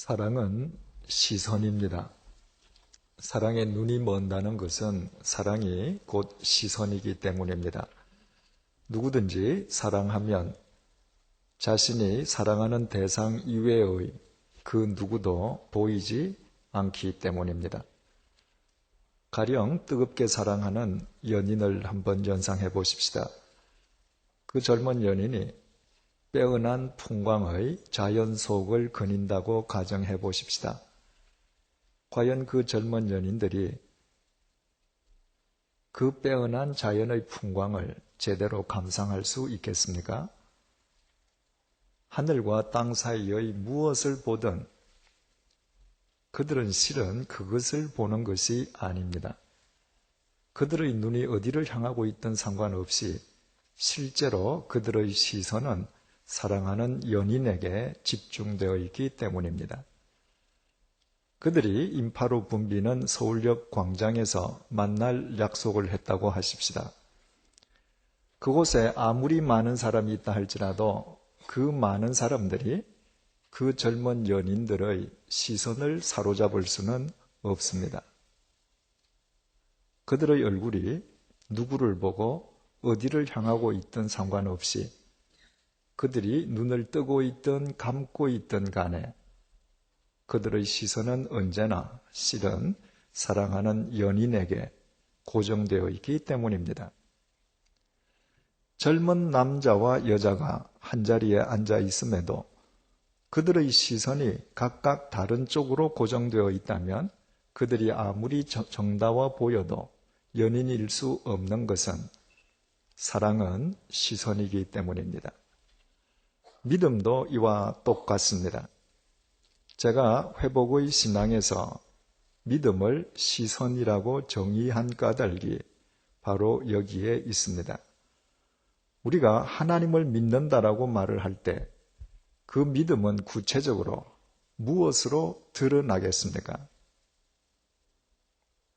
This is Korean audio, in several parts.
사랑은 시선입니다. 사랑의 눈이 먼다는 것은 사랑이 곧 시선이기 때문입니다. 누구든지 사랑하면 자신이 사랑하는 대상 이외의 그 누구도 보이지 않기 때문입니다. 가령 뜨겁게 사랑하는 연인을 한번 연상해 보십시다. 그 젊은 연인이 빼어난 풍광의 자연 속을 거닌다고 가정해 보십시다. 과연 그 젊은 연인들이 그 빼어난 자연의 풍광을 제대로 감상할 수 있겠습니까? 하늘과 땅 사이의 무엇을 보든 그들은 실은 그것을 보는 것이 아닙니다. 그들의 눈이 어디를 향하고 있든 상관없이 실제로 그들의 시선은 사랑하는 연인에게 집중되어 있기 때문입니다. 그들이 인파로 붐비는 서울역 광장에서 만날 약속을 했다고 하십시다. 그곳에 아무리 많은 사람이 있다 할지라도 그 많은 사람들이 그 젊은 연인들의 시선을 사로잡을 수는 없습니다. 그들의 얼굴이 누구를 보고 어디를 향하고 있든 상관없이 그들이 눈을 뜨고 있든 감고 있든 간에 그들의 시선은 언제나 실은 사랑하는 연인에게 고정되어 있기 때문입니다. 젊은 남자와 여자가 한자리에 앉아 있음에도 그들의 시선이 각각 다른 쪽으로 고정되어 있다면 그들이 아무리 정다워 보여도 연인일 수 없는 것은 사랑은 시선이기 때문입니다. 믿음도 이와 똑같습니다. 제가 회복의 신앙에서 믿음을 시선이라고 정의한 까닭이 바로 여기에 있습니다. 우리가 하나님을 믿는다라고 말을 할 때 그 믿음은 구체적으로 무엇으로 드러나겠습니까?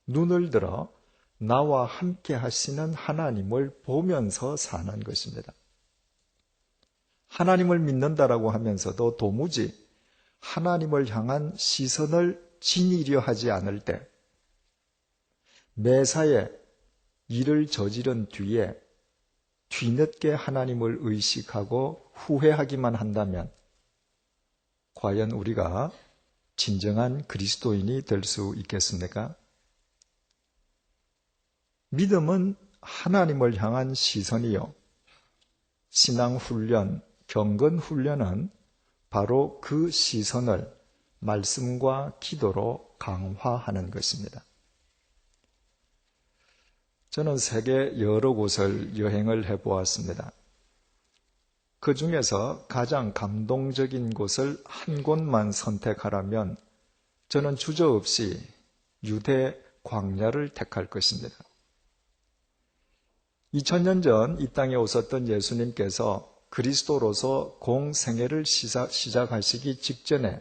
눈을 들어 나와 함께 하시는 하나님을 보면서 사는 것입니다. 하나님을 믿는다라고 하면서도 도무지 하나님을 향한 시선을 지니려 하지 않을 때 매사에 일을 저지른 뒤에 뒤늦게 하나님을 의식하고 후회하기만 한다면 과연 우리가 진정한 그리스도인이 될 수 있겠습니까? 믿음은 하나님을 향한 시선이요. 신앙 훈련, 경건 훈련은 바로 그 시선을 말씀과 기도로 강화하는 것입니다. 저는 세계 여러 곳을 여행을 해 보았습니다. 그 중에서 가장 감동적인 곳을 한 곳만 선택하라면 저는 주저없이 유대 광야를 택할 것입니다. 2000년 전 이 땅에 오셨던 예수님께서 그리스도로서 공생애를 시작 하시기 직전에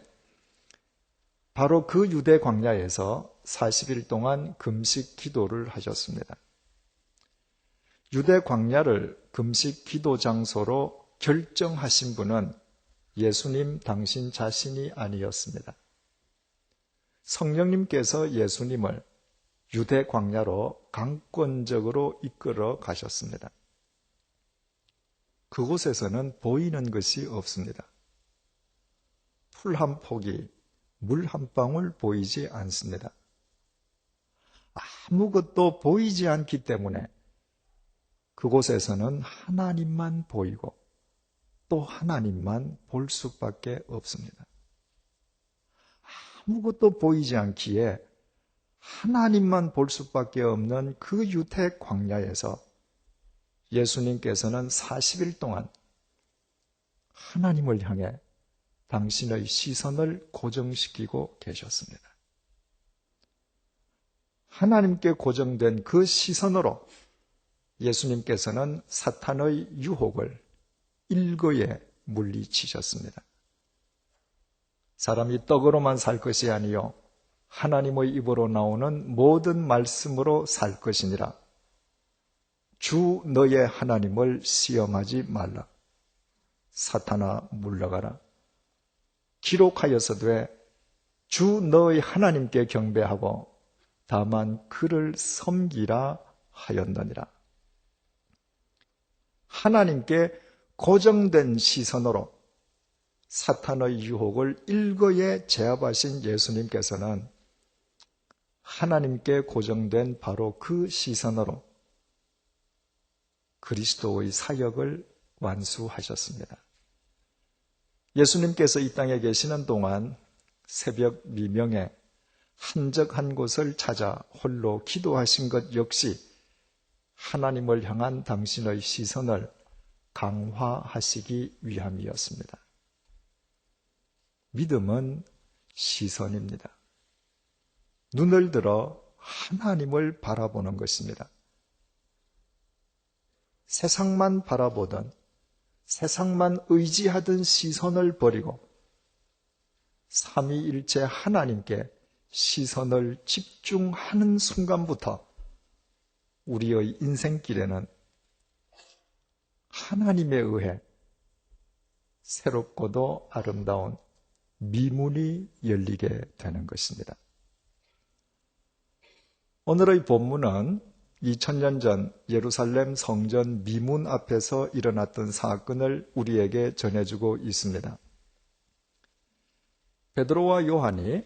바로 그 유대 광야에서 40일 동안 금식 기도를 하셨습니다. 유대 광야를 금식 기도 장소로 결정하신 분은 예수님 당신 자신이 아니었습니다. 성령님께서 예수님을 유대 광야로 강권적으로 이끌어 가셨습니다. 그곳에서는 보이는 것이 없습니다. 풀한 폭이 물한 방울 보이지 않습니다. 아무것도 보이지 않기 때문에 그곳에서는 하나님만 보이고 또 하나님만 볼 수밖에 없습니다. 아무것도 보이지 않기에 하나님만 볼 수밖에 없는 그 유태 광야에서 예수님께서는 40일 동안 하나님을 향해 당신의 시선을 고정시키고 계셨습니다. 하나님께 고정된 그 시선으로 예수님께서는 사탄의 유혹을 일거에 물리치셨습니다. 사람이 떡으로만 살 것이 아니요 하나님의 입으로 나오는 모든 말씀으로 살 것이니라. 주 너의 하나님을 시험하지 말라. 사탄아 물러가라. 기록하여서되 주 너의 하나님께 경배하고 다만 그를 섬기라 하였느니라. 하나님께 고정된 시선으로 사탄의 유혹을 일거에 제압하신 예수님께서는 하나님께 고정된 바로 그 시선으로 그리스도의 사역을 완수하셨습니다. 예수님께서 이 땅에 계시는 동안 새벽 미명에 한적한 곳을 찾아 홀로 기도하신 것 역시 하나님을 향한 당신의 시선을 강화하시기 위함이었습니다. 믿음은 시선입니다. 눈을 들어 하나님을 바라보는 것입니다. 세상만 바라보던 세상만 의지하던 시선을 버리고 삼위일체 하나님께 시선을 집중하는 순간부터 우리의 인생길에는 하나님에 의해 새롭고도 아름다운 미문이 열리게 되는 것입니다. 오늘의 본문은 2000년 전 예루살렘 성전 미문 앞에서 일어났던 사건을 우리에게 전해주고 있습니다. 베드로와 요한이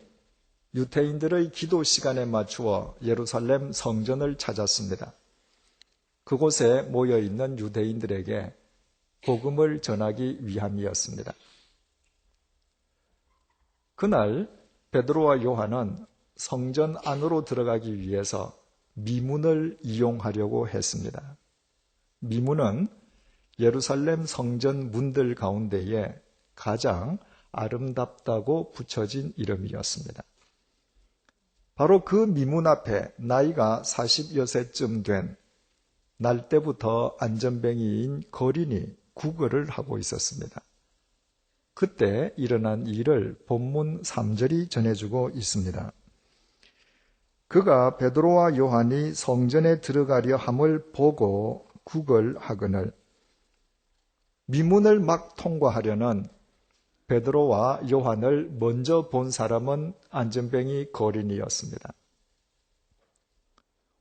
유태인들의 기도 시간에 맞추어 예루살렘 성전을 찾았습니다. 그곳에 모여 있는 유대인들에게 복음을 전하기 위함이었습니다. 그날 베드로와 요한은 성전 안으로 들어가기 위해서 미문을 이용하려고 했습니다. 미문은 예루살렘 성전 문들 가운데에 가장 아름답다고 붙여진 이름이었습니다. 바로 그 미문 앞에 나이가 40여 세쯤 된 날 때부터 안전뱅이인 거린이 구걸을 하고 있었습니다. 그때 일어난 일을 본문 3절이 전해주고 있습니다. 그가 베드로와 요한이 성전에 들어가려 함을 보고 구걸하거늘 미문을 막 통과하려는 베드로와 요한을 먼저 본 사람은 안전뱅이 거린이었습니다.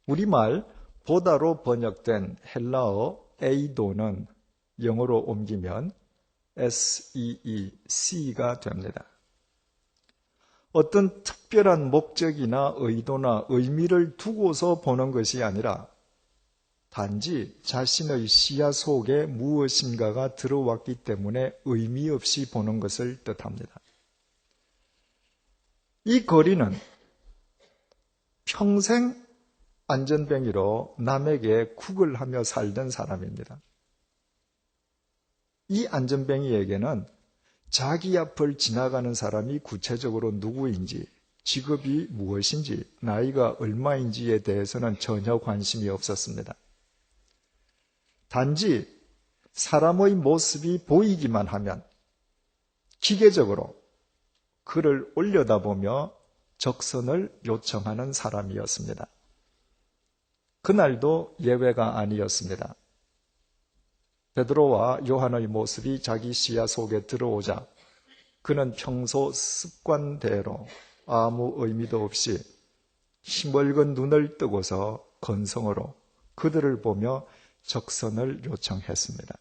우리말 보다로 번역된 헬라어 에이도는 영어로 옮기면 SEEC가 됩니다. 어떤 특별한 목적이나 의도나 의미를 두고서 보는 것이 아니라 단지 자신의 시야 속에 무엇인가가 들어왔기 때문에 의미 없이 보는 것을 뜻합니다. 이 거리는 평생 안전뱅이로 남에게 쿡을 하며 살던 사람입니다. 이 안전뱅이에게는 자기 앞을 지나가는 사람이 구체적으로 누구인지, 직업이 무엇인지, 나이가 얼마인지에 대해서는 전혀 관심이 없었습니다. 단지 사람의 모습이 보이기만 하면 기계적으로 그를 올려다보며 적선을 요청하는 사람이었습니다. 그날도 예외가 아니었습니다. 베드로와 요한의 모습이 자기 시야 속에 들어오자 그는 평소 습관대로 아무 의미도 없이 힘멀건 눈을 뜨고서 건성으로 그들을 보며 적선을 요청했습니다.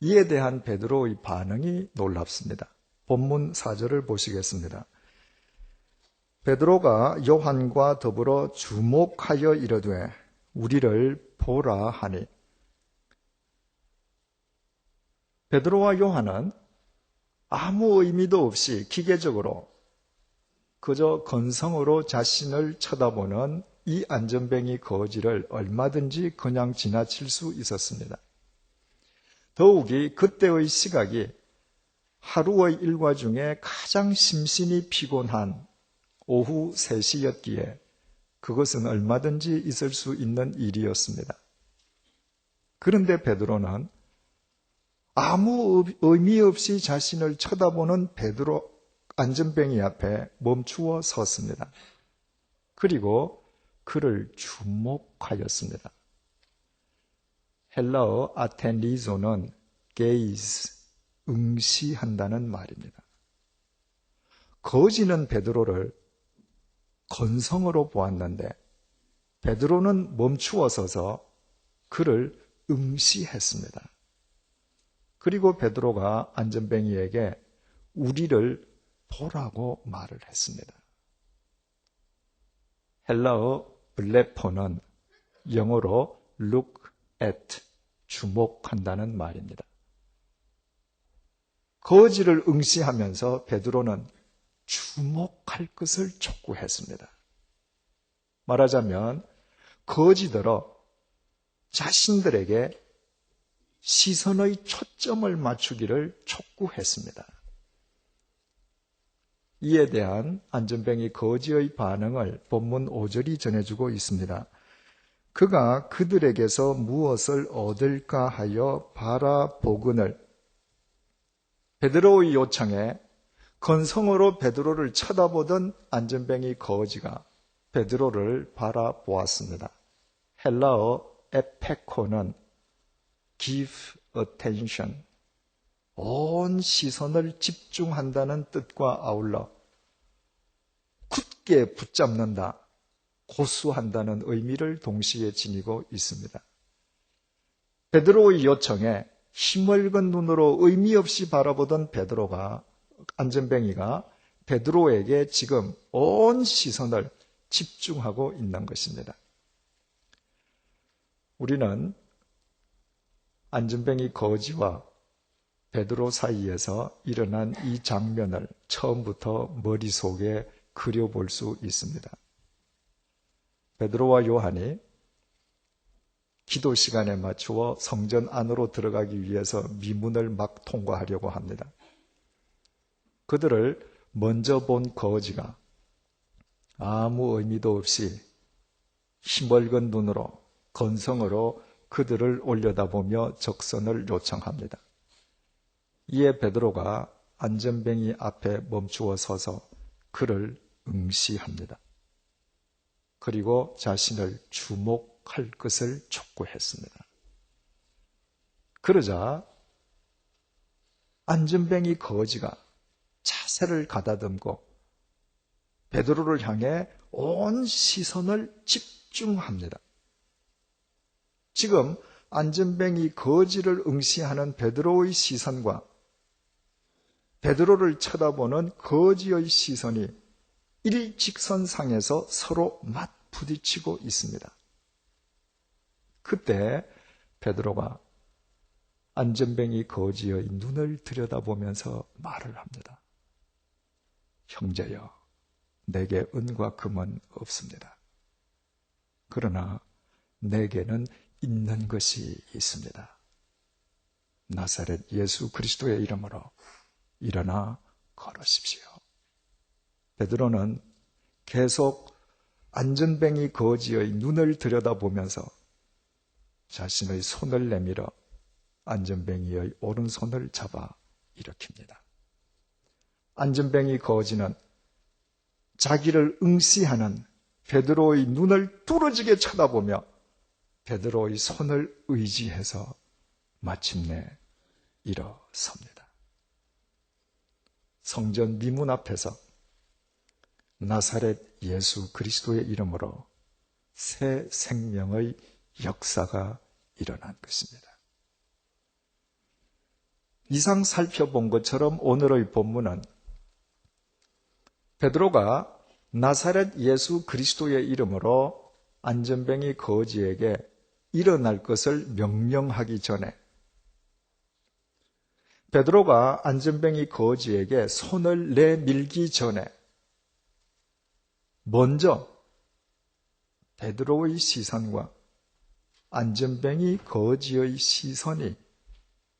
이에 대한 베드로의 반응이 놀랍습니다. 본문 4절을 보시겠습니다. 베드로가 요한과 더불어 주목하여 이르되 우리를 보라 하니 베드로와 요한은 아무 의미도 없이 기계적으로 그저 건성으로 자신을 쳐다보는 이 안전뱅이 거지를 얼마든지 그냥 지나칠 수 있었습니다. 더욱이 그때의 시각이 하루의 일과 중에 가장 심신이 피곤한 오후 3시였기에 그것은 얼마든지 있을 수 있는 일이었습니다. 그런데 베드로는 아무 의미 없이 자신을 쳐다보는 베드로 안전뱅이 앞에 멈추어 섰습니다. 그리고 그를 주목하였습니다. 헬라어 아텐리조는 게이즈, 응시한다는 말입니다. 거지는 베드로를 건성으로 보았는데 베드로는 멈추어 서서 그를 응시했습니다. 그리고 베드로가 안전뱅이에게 우리를 보라고 말을 했습니다. 헬라어 블레포는 영어로 look at, 주목한다는 말입니다. 거지를 응시하면서 베드로는 주목할 것을 촉구했습니다. 말하자면 거지들어 자신들에게 시선의 초점을 맞추기를 촉구했습니다. 이에 대한 안전뱅이 거지의 반응을 본문 5절이 전해주고 있습니다. 그가 그들에게서 무엇을 얻을까 하여 바라보근을 베드로의 요청에 건성으로 베드로를 쳐다보던 안전뱅이 거지가 베드로를 바라보았습니다. 헬라어 에페코는 give attention, 온 시선을 집중한다는 뜻과 아울러 굳게 붙잡는다, 고수한다는 의미를 동시에 지니고 있습니다. 베드로의 요청에 힘을건 눈으로 의미 없이 바라보던 베드로가 안전뱅이가 베드로에게 지금 온 시선을 집중하고 있는 것입니다. 우리는 안전뱅이 거지와 베드로 사이에서 일어난 이 장면을 처음부터 머릿속에 그려볼 수 있습니다. 베드로와 요한이 기도 시간에 맞추어 성전 안으로 들어가기 위해서 미문을 막 통과하려고 합니다. 그들을 먼저 본 거지가 아무 의미도 없이 힘벌건 눈으로 건성으로 그들을 올려다보며 적선을 요청합니다. 이에 베드로가 안전뱅이 앞에 멈추어 서서 그를 응시합니다. 그리고 자신을 주목할 것을 촉구했습니다. 그러자 안전뱅이 거지가 자세를 가다듬고 베드로를 향해 온 시선을 집중합니다. 지금 안전뱅이 거지를 응시하는 베드로의 시선과 베드로를 쳐다보는 거지의 시선이 일직선상에서 서로 맞부딪히고 있습니다. 그때 베드로가 안전뱅이 거지의 눈을 들여다보면서 말을 합니다. 형제여, 내게 은과 금은 없습니다. 그러나 내게는 있는 것이 있습니다. 나사렛 예수 그리스도의 이름으로 일어나 걸으십시오. 베드로는 계속 안전뱅이 거지의 눈을 들여다보면서 자신의 손을 내밀어 안전뱅이의 오른손을 잡아 일으킵니다. 안전뱅이 거지는 자기를 응시하는 베드로의 눈을 뚫어지게 쳐다보며 베드로의 손을 의지해서 마침내 일어섭니다. 성전 미문 앞에서 나사렛 예수 그리스도의 이름으로 새 생명의 역사가 일어난 것입니다. 이상 살펴본 것처럼 오늘의 본문은 베드로가 나사렛 예수 그리스도의 이름으로 안전뱅이 거지에게 일어날 것을 명령하기 전에 베드로가 안전뱅이 거지에게 손을 내밀기 전에 먼저 베드로의 시선과 안전뱅이 거지의 시선이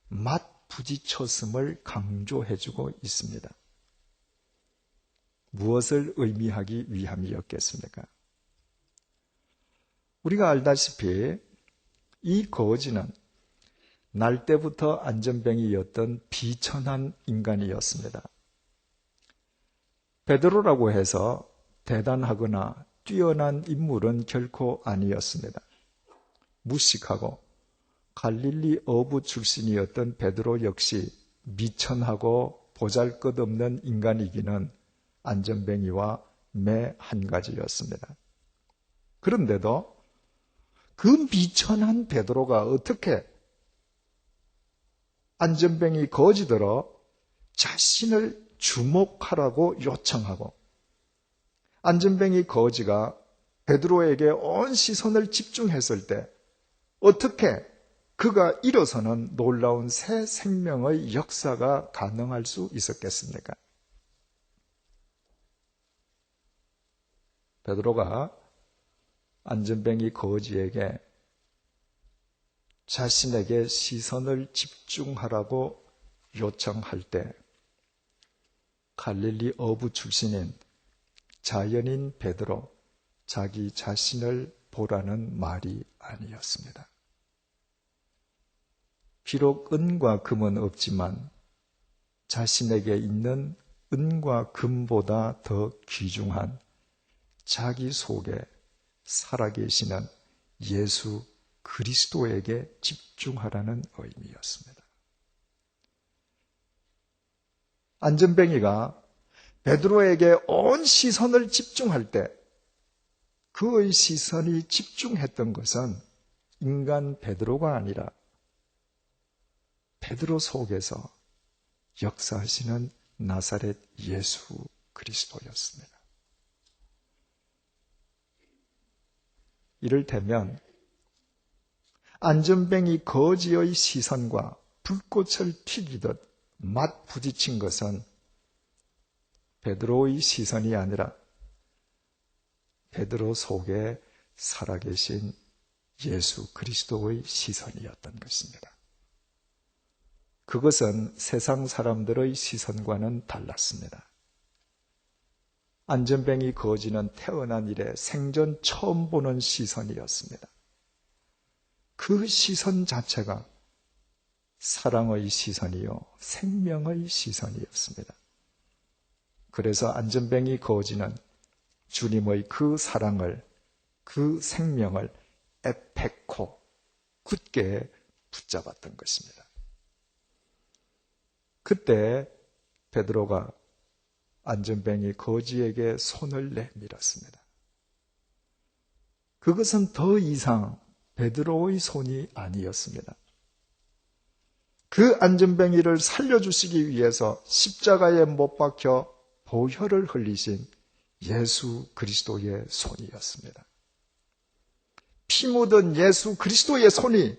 맞부딪혔음을 강조해주고 있습니다. 무엇을 의미하기 위함이었겠습니까? 우리가 알다시피 이 거지는 날 때부터 안전뱅이였던 비천한 인간이었습니다. 베드로라고 해서 대단하거나 뛰어난 인물은 결코 아니었습니다. 무식하고 갈릴리 어부 출신이었던 베드로 역시 미천하고 보잘 것 없는 인간이기는 안전뱅이와 매 한 가지였습니다. 그런데도 그 미천한 베드로가 어떻게 안전뱅이 거지들어 자신을 주목하라고 요청하고 안전뱅이 거지가 베드로에게 온 시선을 집중했을 때 어떻게 그가 일어서는 놀라운 새 생명의 역사가 가능할 수 있었겠습니까? 베드로가 안전뱅이 거지에게 자신에게 시선을 집중하라고 요청할 때 갈릴리 어부 출신인 자연인 베드로 자기 자신을 보라는 말이 아니었습니다. 비록 은과 금은 없지만 자신에게 있는 은과 금보다 더 귀중한 자기 속에 살아계시는 예수 그리스도에게 집중하라는 의미였습니다. 안전뱅이가 베드로에게 온 시선을 집중할 때 그의 시선이 집중했던 것은 인간 베드로가 아니라 베드로 속에서 역사하시는 나사렛 예수 그리스도였습니다. 이를테면 안전뱅이 거지의 시선과 불꽃을 튀기듯 맞 부딪힌 것은 베드로의 시선이 아니라 베드로 속에 살아계신 예수 그리스도의 시선이었던 것입니다. 그것은 세상 사람들의 시선과는 달랐습니다. 안전뱅이 거지는 태어난 이래 생전 처음 보는 시선이었습니다. 그 시선 자체가 사랑의 시선이요, 생명의 시선이었습니다. 그래서 안전뱅이 거지는 주님의 그 사랑을, 그 생명을 에페코, 굳게 붙잡았던 것입니다. 그때 베드로가 안전뱅이 거지에게 손을 내밀었습니다. 그것은 더 이상 베드로의 손이 아니었습니다. 그 안전뱅이를 살려주시기 위해서 십자가에 못 박혀 보혈을 흘리신 예수 그리스도의 손이었습니다. 피 묻은 예수 그리스도의 손이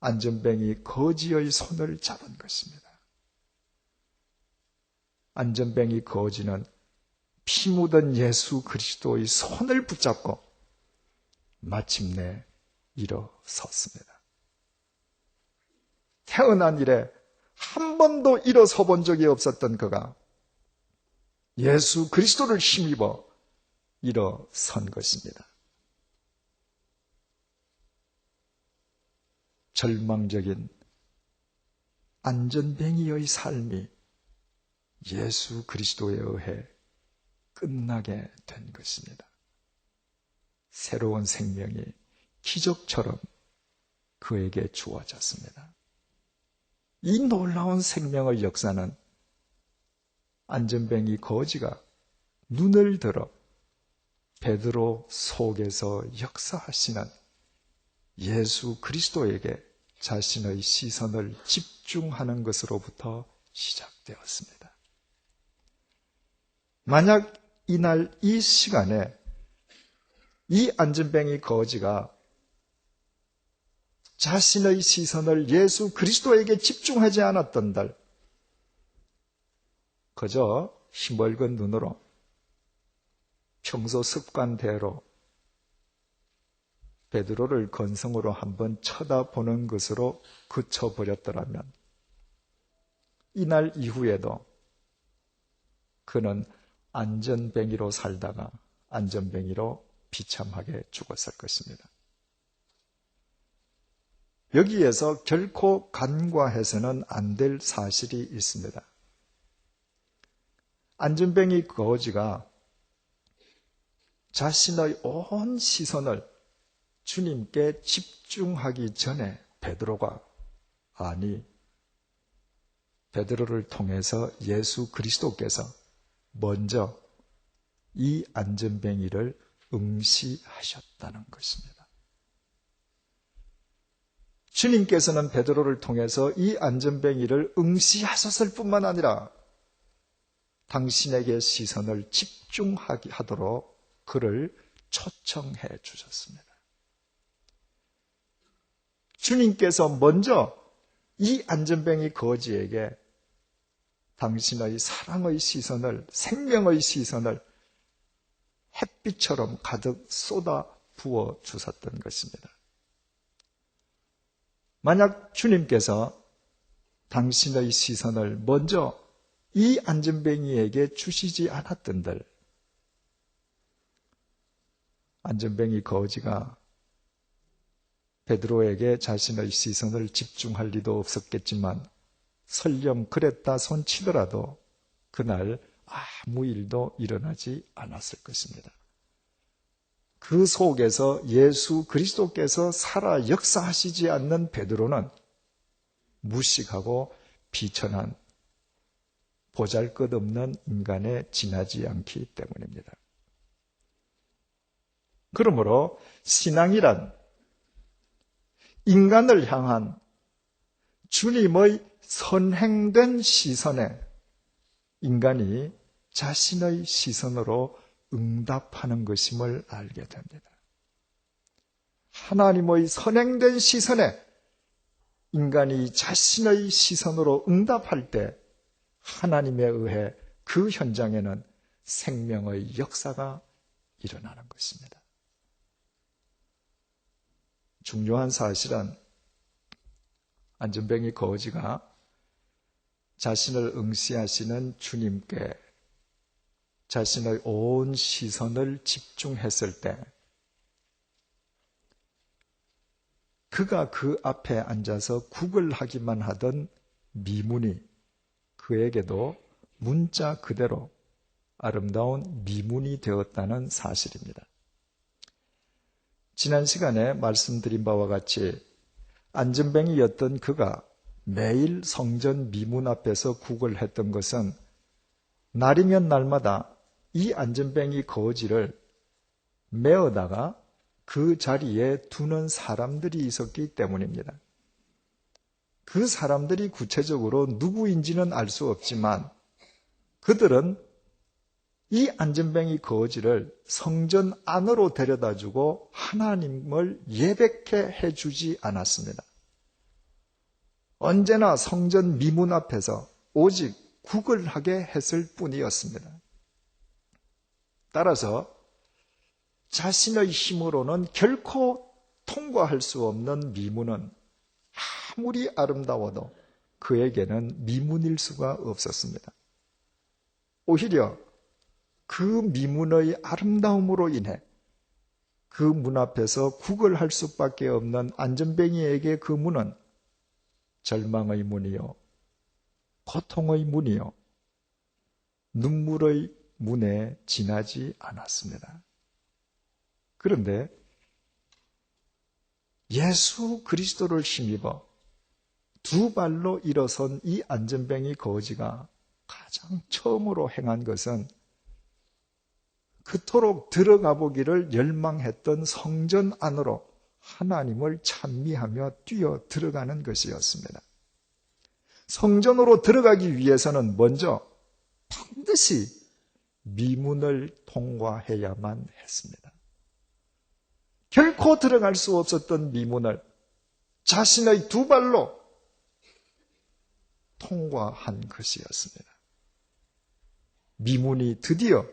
안전뱅이 거지의 손을 잡은 것입니다. 안전뱅이 거지는 피 묻은 예수 그리스도의 손을 붙잡고 마침내 일어섰습니다. 태어난 이래 한 번도 일어서 본 적이 없었던 그가 예수 그리스도를 힘입어 일어선 것입니다. 절망적인 안전뱅이의 삶이 예수 그리스도에 의해 끝나게 된 것입니다. 새로운 생명이 기적처럼 그에게 주어졌습니다. 이 놀라운 생명의 역사는 안전뱅이 거지가 눈을 들어 베드로 속에서 역사하시는 예수 그리스도에게 자신의 시선을 집중하는 것으로부터 시작되었습니다. 만약 이날 이 시간에 이 안전뱅이 거지가 자신의 시선을 예수 그리스도에게 집중하지 않았던들, 그저 힘멀건 눈으로 평소 습관대로 베드로를 건성으로 한번 쳐다보는 것으로 그쳐버렸더라면 이날 이후에도 그는 안전뱅이로 살다가 안전뱅이로 비참하게 죽었을 것입니다. 여기에서 결코 간과해서는 안 될 사실이 있습니다. 안전뱅이 거지가 자신의 온 시선을 주님께 집중하기 전에 베드로가 아니 베드로를 통해서 예수 그리스도께서 먼저 이 안전뱅이를 응시하셨다는 것입니다. 주님께서는 베드로를 통해서 이 안전뱅이를 응시하셨을 뿐만 아니라 당신에게 시선을 집중하게 하도록 그를 초청해 주셨습니다. 주님께서 먼저 이 안전뱅이 거지에게 당신의 사랑의 시선을, 생명의 시선을 햇빛처럼 가득 쏟아 부어 주셨던 것입니다. 만약 주님께서 당신의 시선을 먼저 이 안전뱅이에게 주시지 않았던들, 안전뱅이 거지가 베드로에게 자신의 시선을 집중할 리도 없었겠지만 설령 그랬다 손치더라도 그날 아무 일도 일어나지 않았을 것입니다. 그 속에서 예수 그리스도께서 살아 역사하시지 않는 베드로는 무식하고 비천한 보잘 것 없는 인간에 지나지 않기 때문입니다. 그러므로 신앙이란 인간을 향한 주님의 선행된 시선에 인간이 자신의 시선으로 응답하는 것임을 알게 됩니다. 하나님의 선행된 시선에 인간이 자신의 시선으로 응답할 때 하나님에 의해 그 현장에는 생명의 역사가 일어나는 것입니다. 중요한 사실은 안전뱅이 거지가 자신을 응시하시는 주님께 자신의 온 시선을 집중했을 때 그가 그 앞에 앉아서 구걸하기만 하던 미문이 그에게도 문자 그대로 아름다운 미문이 되었다는 사실입니다. 지난 시간에 말씀드린 바와 같이 안전뱅이였던 그가 매일 성전 미문 앞에서 구걸했던 것은 날이면 날마다 이 안전뱅이 거지를 메어다가 그 자리에 두는 사람들이 있었기 때문입니다. 그 사람들이 구체적으로 누구인지는 알 수 없지만 그들은 이 안전뱅이 거지를 성전 안으로 데려다 주고 하나님을 예백해 해주지 않았습니다. 언제나 성전 미문 앞에서 오직 구걸하게 했을 뿐이었습니다. 따라서 자신의 힘으로는 결코 통과할 수 없는 미문은 아무리 아름다워도 그에게는 미문일 수가 없었습니다. 오히려 그 미문의 아름다움으로 인해 그 문 앞에서 구걸할 수밖에 없는 안전뱅이에게 그 문은 절망의 문이요, 고통의 문이요, 눈물의 문에 지나지 않았습니다. 그런데 예수 그리스도를 힘입어 두 발로 일어선 이 안전뱅이 거지가 가장 처음으로 행한 것은 그토록 들어가 보기를 열망했던 성전 안으로 하나님을 찬미하며 뛰어 들어가는 것이었습니다. 성전으로 들어가기 위해서는 먼저 반드시 미문을 통과해야만 했습니다. 결코 들어갈 수 없었던 미문을 자신의 두 발로 통과한 것이었습니다. 미문이 드디어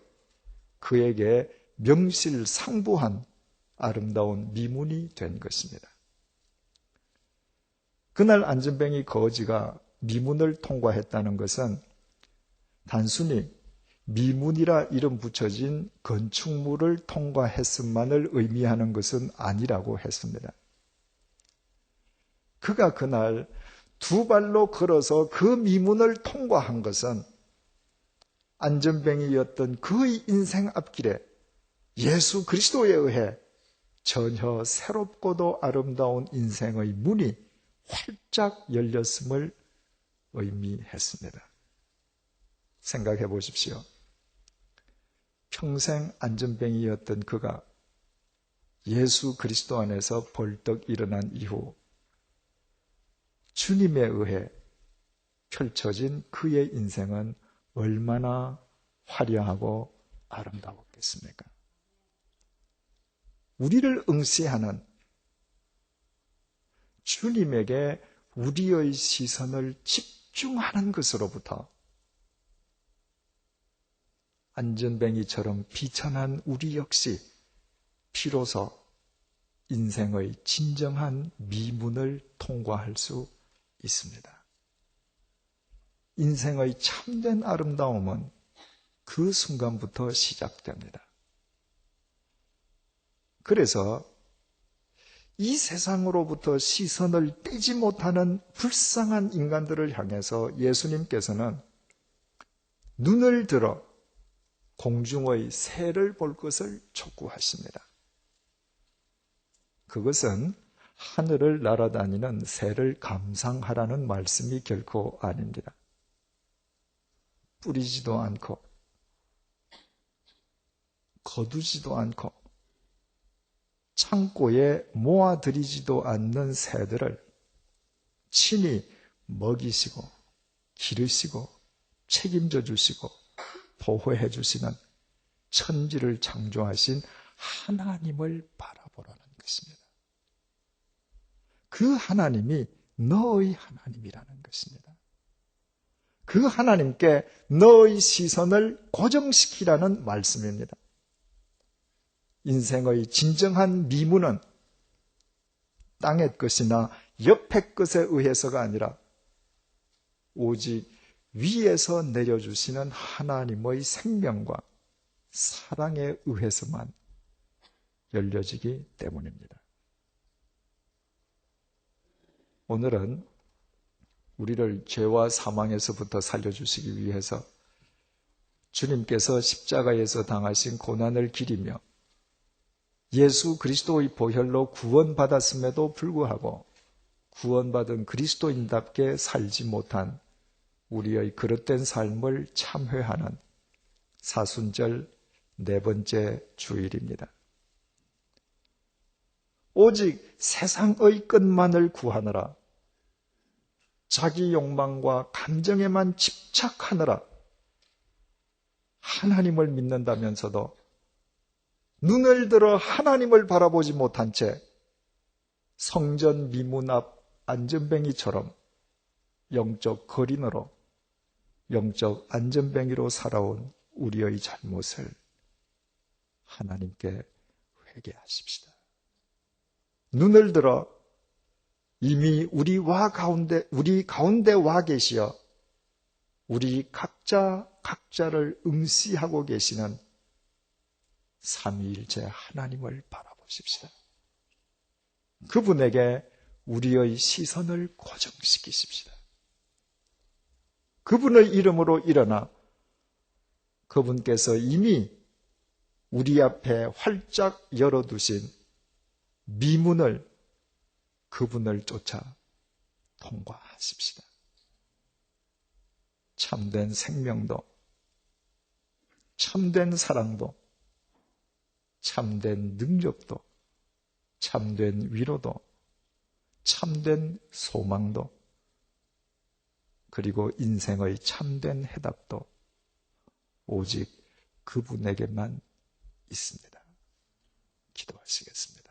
그에게 명실상부한 아름다운 미문이 된 것입니다. 그날 안전뱅이 거지가 미문을 통과했다는 것은 단순히 미문이라 이름 붙여진 건축물을 통과했음만을 의미하는 것은 아니라고 했습니다. 그가 그날 두 발로 걸어서 그 미문을 통과한 것은 안전뱅이였던 그의 인생 앞길에 예수 그리스도에 의해 전혀 새롭고도 아름다운 인생의 문이 활짝 열렸음을 의미했습니다. 생각해 보십시오. 평생 안전뱅이였던 그가 예수 그리스도 안에서 벌떡 일어난 이후 주님에 의해 펼쳐진 그의 인생은 얼마나 화려하고 아름다웠겠습니까? 우리를 응시하는 주님에게 우리의 시선을 집중하는 것으로부터 안전뱅이처럼 비천한 우리 역시 비로소 인생의 진정한 미문을 통과할 수 있습니다. 인생의 참된 아름다움은 그 순간부터 시작됩니다. 그래서 이 세상으로부터 시선을 떼지 못하는 불쌍한 인간들을 향해서 예수님께서는 눈을 들어 공중의 새를 볼 것을 촉구하십니다. 그것은 하늘을 날아다니는 새를 감상하라는 말씀이 결코 아닙니다. 뿌리지도 않고, 거두지도 않고, 창고에 모아들이지도 않는 새들을 친히 먹이시고, 기르시고, 책임져 주시고, 보호해 주시는 천지를 창조하신 하나님을 바라보라는 것입니다. 그 하나님이 너의 하나님이라는 것입니다. 그 하나님께 너의 시선을 고정시키라는 말씀입니다. 인생의 진정한 미문은 땅의 것이나 옆의 것에 의해서가 아니라 오직 위에서 내려주시는 하나님의 생명과 사랑에 의해서만 열려지기 때문입니다. 오늘은 우리를 죄와 사망에서부터 살려주시기 위해서 주님께서 십자가에서 당하신 고난을 기리며 예수 그리스도의 보혈로 구원받았음에도 불구하고 구원받은 그리스도인답게 살지 못한 우리의 그릇된 삶을 참회하는 사순절 네 번째 주일입니다. 오직 세상의 끝만을 구하느라 자기 욕망과 감정에만 집착하느라 하나님을 믿는다면서도 눈을 들어 하나님을 바라보지 못한 채 성전 미문 앞 안전뱅이처럼 영적 거린으로 영적 안전뱅이로 살아온 우리의 잘못을 하나님께 회개하십시다. 눈을 들어 이미 우리와 가운데, 우리 가운데 와 계시어 우리 각자 각자를 응시하고 계시는 삼위일체 하나님을 바라보십시다. 그분에게 우리의 시선을 고정시키십시다. 그분의 이름으로 일어나 그분께서 이미 우리 앞에 활짝 열어두신 미문을 그분을 쫓아 통과하십시다. 참된 생명도, 참된 사랑도, 참된 능력도, 참된 위로도, 참된 소망도, 그리고 인생의 참된 해답도 오직 그분에게만 있습니다. 기도하시겠습니다.